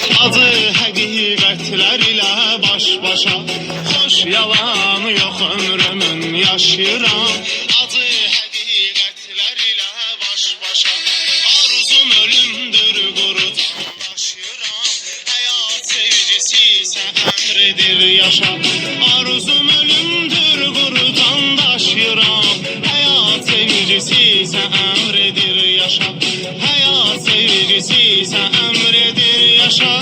Acı həqiqətlər ilə baş-başa Xoş yalan yox ömrümün yaşayıram Acı həqiqətlər ilə baş-başa Arzum ölümdür qurudan daşıyıram Həyat sevgisi isə əmr edir yaşa. Arzum ölümdür qurudan daşıyıram Həyat sevgisi isə əmr edir yaşa Həyat sevgisi isə əmr edir yaşa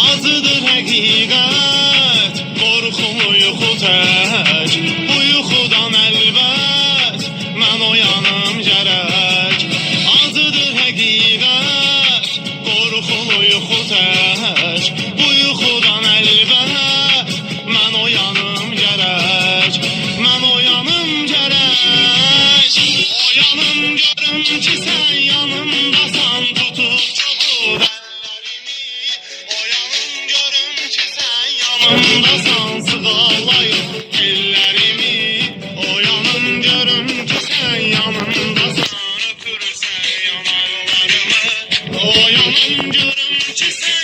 Acıdır həqiqət Qorxulu yuxu tək Bu yuxudan əlbət Mən oyanım gərək Acıdır həqiqət Qorxulu yuxu tək sən yanımdasan Sığallayım ellərimi Oyanım görüm ki sən yanımdasan Öpürsən yanaqlarımı Oyanım görüm ki sən